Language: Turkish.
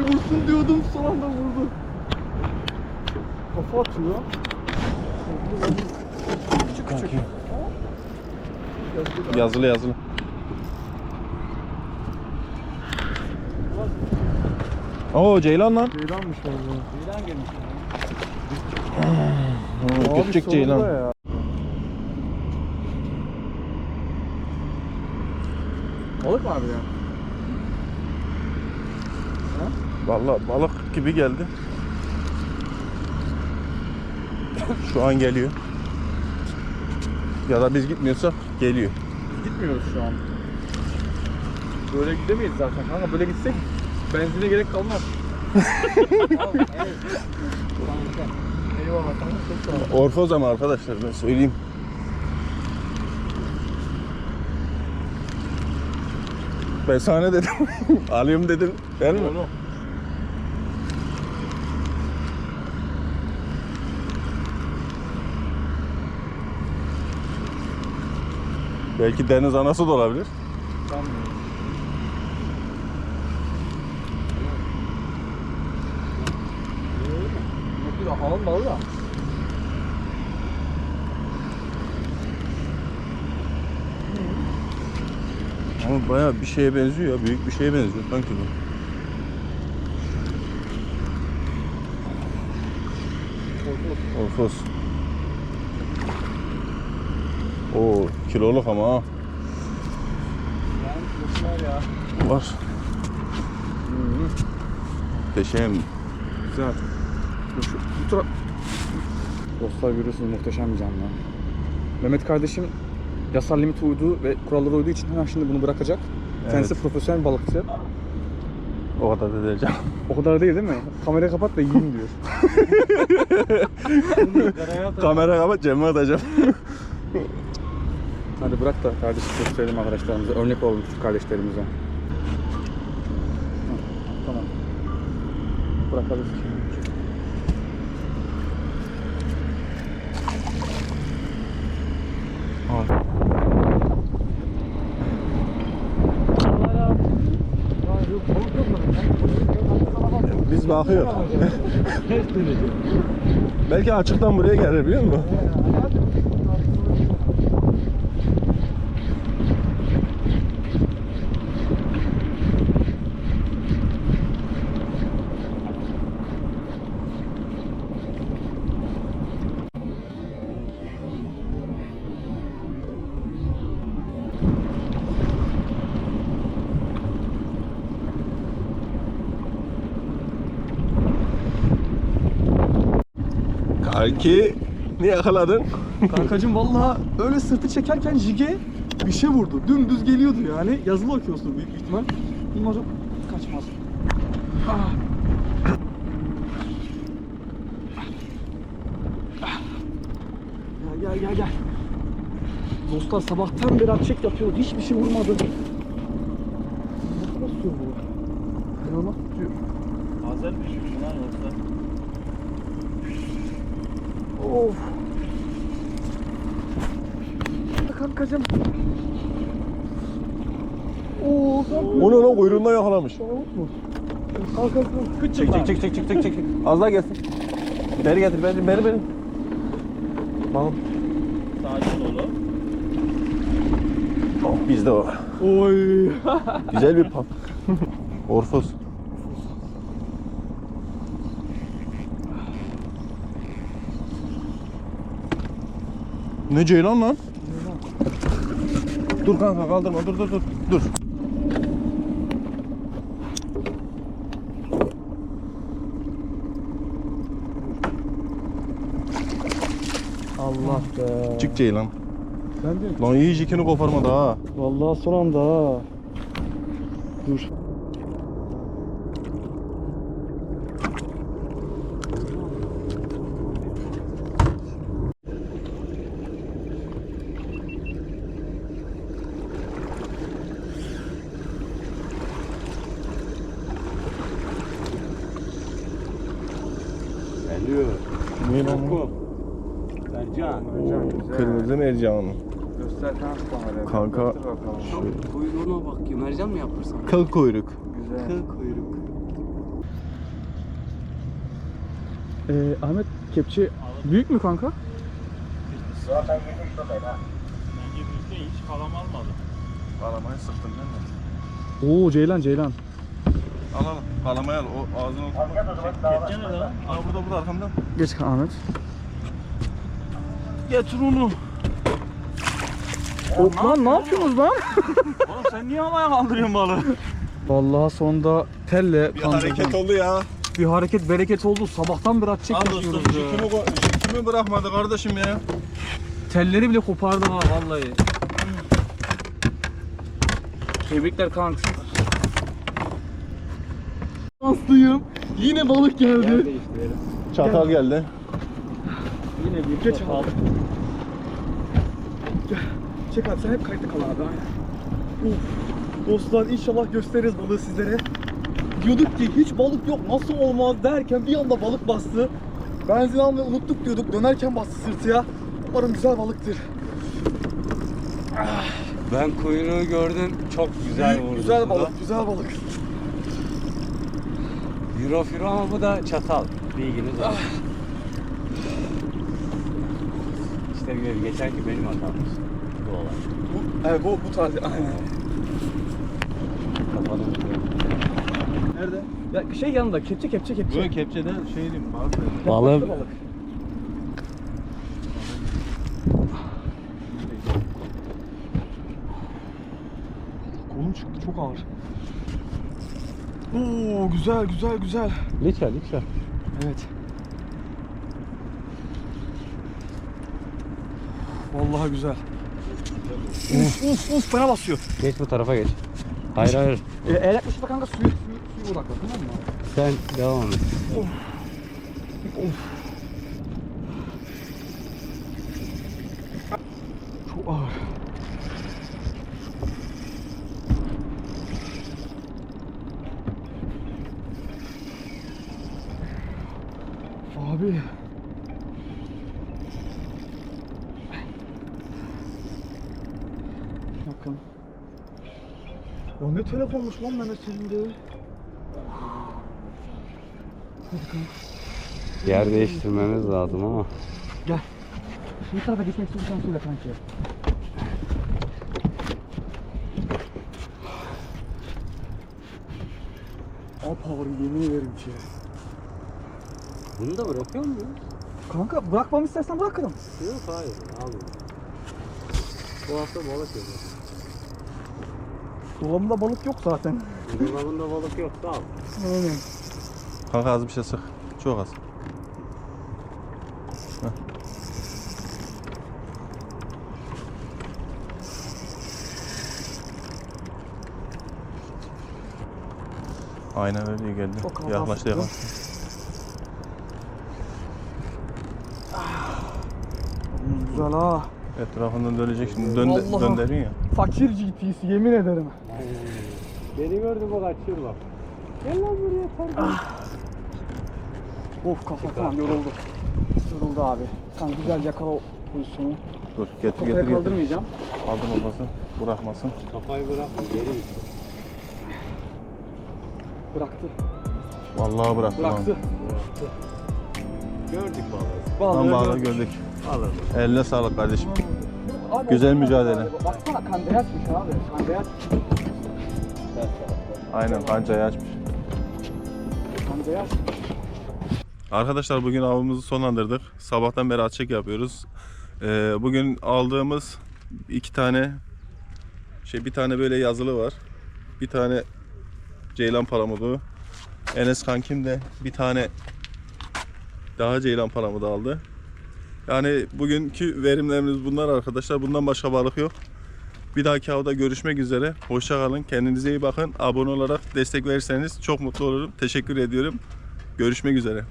Bir vursun diyordum son anda vurdu. Kafa atıyor. Küçük küçük. Yazılı yazılı. Oo Ceylan lan. Ceylanmış vallahi. Ceylan gelmiş. Oo, küçük Ceylan. Ya. Balık mı abi ya? Vallahi balık gibi geldi. Şu an geliyor. Ya da biz gitmiyorsak geliyor. Gitmiyoruz şu an. Böyle gidemeyiz zaten kanka. Böyle gitsek benzine gerek kalmaz. Orfoz ama arkadaşlar ben söyleyeyim. Ben sana dedim? Alıyorum dedim. Değil mi? Onu. Belki deniz anası da olabilir. Sanmıyorum. Hamam balığı da. Ama bayağı bir şeye benziyor ya. Büyük bir şeye benziyor sanki bu. Orfos. Oo kiloluk ama ha. Yani ya. Var. Muhteşem. Güzel. Dur şu, bu taraf... Dostlar görüyorsunuz muhteşem bir canlı. Mehmet kardeşim yasal limit uydu ve kurallara uyduğu için hemen şimdi bunu bırakacak. Kendisi profesyonel balıkçı. O kadar da diyeceğim. O kadar değil değil mi? Kamerayı kapat da yiyeyim diyor. Kamera kapat cebime atacağım. Hadi bırak da kardeşim gösterelim arkadaşlarımıza. Örnek olalım küçük kardeşlerimize. Tamam. Bırak hadi. Biz bakıyor. Belki açıktan buraya gelir biliyor musun? Kanki ne yakaladın? Kankacım vallahi öyle sırtı çekerken jige bir şey vurdu. Dümdüz geliyordu yani. Yazılı okuyorsun büyük ihtimal. Umarım kaçmaz. Ah. Gel gel gel gel. Dostlar sabahtan beri atçek yapıyor. Hiçbir şey vurmadı. Nasıl bu? İnanılmaz tutuyor. Hazır düşmüş lan yoksa. Of. Kankacım. Oo, sen Onu lan kuyruğundan yakalamış. Kalk kalk kalk. Çek çek çek çek çek çek çek. Az daha gelsin. Beri getir beri beri beri. Bakın. Sakin olun. Oh, bizde o. Oy. Güzel bir pap. Orfos. Ne ceylan lan? Dur kanka kaldırma dur dur dur. Dur. Allah be. Çık ceylan. Ben de. Lan iyi jikini koparmadı ha. Vallahi son anda ha. Dur. Geliyor. Ne lan bu? Koku. Ercan. Oo, Kırmızı mercan. Göster kanka kameraya. Kanka. Göster bakalım. Kuyruğuna bak ya. Mercan mı yaptırsam? Kıl kuyruk. Güzel. Kıl kuyruk. Ee, Ahmet kepçe büyük mü kanka? Bence bizde hiç kalam almadı. Kalamayı sıktım ben de. Oo Ceylan Ceylan. Al al. Kalamayı al. O ağzını oturma. Kepçe ne lan? Aa burada burada arkamda. Geç Ahmet. Getir onu. Hop lan ne yapıyorsunuz lan? Oğlum sen niye havaya kaldırıyorsun balığı? Vallahi sonunda telle Bir kandırdım. hareket oldu ya. Bir hareket bereket oldu. Sabahtan beri at çekmiyoruz dostum. ya. Jikimi, ko- jikimi bırakmadı kardeşim ya. Telleri bile kopardı ha vallahi. Tebrikler kanka. Şanslıyım. Yine balık geldi. Çatal geldi. Yine bir Geç abi. Gel. Çek abi sen hep kayıtlı kal abi. Aynen. Uf. Dostlar inşallah gösteririz balığı sizlere. Diyorduk ki hiç balık yok nasıl olmaz derken bir anda balık bastı. Benzin almayı unuttuk diyorduk dönerken bastı sırtıya. Umarım güzel balıktır. Ben kuyruğu gördüm. Çok güzel vurdu. güzel balık, güzel balık. Euro firo ama bu da çatal. Bilginiz olsun. İşte bir geçen ki benim hatammış. Bu olay. Bu, evet bu, bu tarz aynen. Kafanı. Nerede? Ya şey yanında kepçe kepçe kepçe. Böyle kepçeden şey diyeyim. Balık. Balığı- balık. Kolum çıktı çok ağır. Oo güzel güzel güzel. Liça liça. Evet. Vallahi güzel. Uf uf uf bana basıyor. Geç bu tarafa geç. Hayır hayır. E, el yaklaşıp kanka suyu, suyu, suyu odakla tamam mı? Sen devam et. Of. Çok ağır. Abi. Bakın. Ya ne telefonmuş lan Mehmet senin de. Hadi kanka. Yer değiştirmemiz lazım ama. Gel. Bu tarafa geçmek istiyorsan söyle kanki. Al power yemin ederim ki. Bunu da bırakıyor muyuz? Kanka bırakmamı istersen bırakırım. Yok hayır. Al bunu. Bu hafta balık yok. Dolabımda balık yok zaten. Dolabında balık yok. Sağ ol. Aynen. Kanka az bir şey sık. Çok az. Heh. Aynen öyle iyi geldi. Çok Yaklaştı yaklaştı. Güzel ha. Etrafından dönecek şimdi. Dön, Vallahi. döndürün ya. Fakir GT'si yemin ederim. Beni gördü bu kaçıyor bak. Gel lan buraya sen. Of kafa tamam yoruldu. Yoruldu abi. Sen güzel yakala o pozisyonu. Dur getir Kafaya getir getir. kaldırmayacağım. Aldım olmasın. Bırakmasın. Kafayı bırakma geri git. Bıraktı. Vallahi bıraktım Bıraktı. Bıraktı. Gördük balığı. Vallahi Tam bağlı gördüm. gördük. Alalım. Eline sağlık kardeşim. Abi, Güzel mücadele. Baksana kandayatmış abi. Kandayat. Aynen kancayı açmış. Kandayat. Arkadaşlar bugün avımızı sonlandırdık. Sabahtan beri açık yapıyoruz. Ee, bugün aldığımız iki tane şey bir tane böyle yazılı var. Bir tane ceylan palamudu. Enes kankim de bir tane daha ceylan palamudu aldı. Yani bugünkü verimlerimiz bunlar arkadaşlar. Bundan başka balık yok. Bir dahaki avda görüşmek üzere. Hoşça kalın. Kendinize iyi bakın. Abone olarak destek verirseniz çok mutlu olurum. Teşekkür ediyorum. Görüşmek üzere.